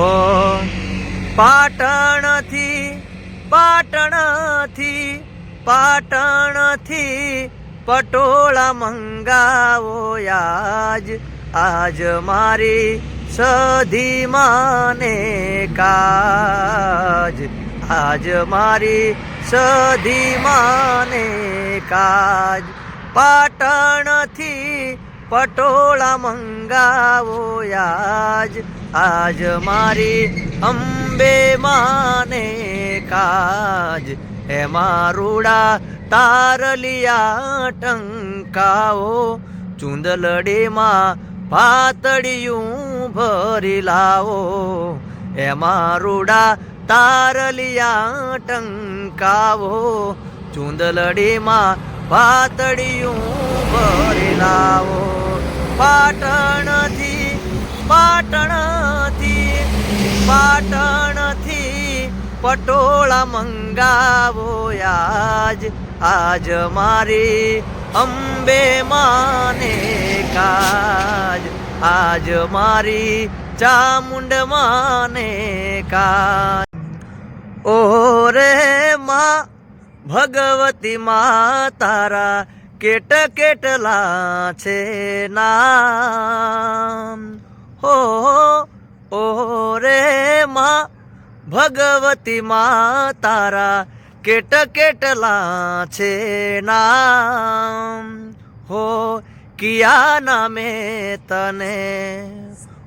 હો પાટણથી પાટણથી પાટણથી પટોળા મંગાવો આજ આજ મારી સધી માને કાજ. આજ મારી સધી માને કાજ. પાટણથી પટોળા મંગાવો આજ આજ મારી અંબે માને કાજ, હે મારુડા તારલિયા ટંકાઓ, ચુંદલડીમાં પાતળિયું ભરી લાવો, હે મારુડા તારલિયા ટંકાવો ચુંદલડીમાં પાતળિયું ભરી લાવો, પાટણથી પાટણથી પાટણથી પટોળા મંગાવો આજ આજ મારી અંબે માને કાજ. આજ મારી ચામુંડ માને કાજ. ઓ રે માં ભગવતી મા તારા કેટ કેટલા છે નામ. ભગવતી મા તારા કેટ કેટલા છે નામ. હો, કિયા નામે તને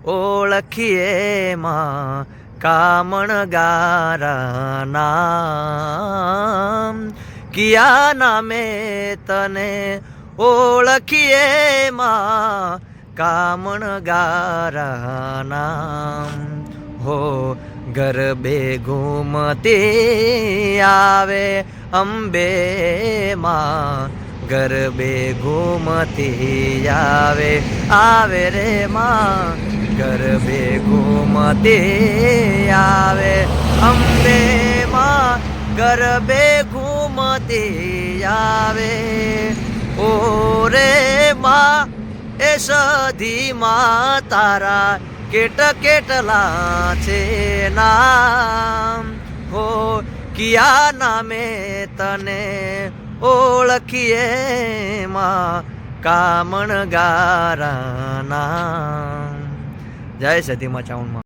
ઓળખીએ માં કામણ ગારા નામ. કિયા નામે તને ઓળખીએ માં કામણ નામ. હો ગરબે ઘૂમતી આવે અંબે માં. ગરબે ઘૂમતી આવે આવે રે માં. ગરબે ઘૂમતી આવે, અંબે માં. ગરબે ઘૂમતી આવે. ઓ રે માં, એ સધી માં તારા કેટ કેટલા છે નામ? હો, કિયા નામે તને ઓળખીએ માં? કામણ ગારા નામ જય સતી માં ચાઉનમાં.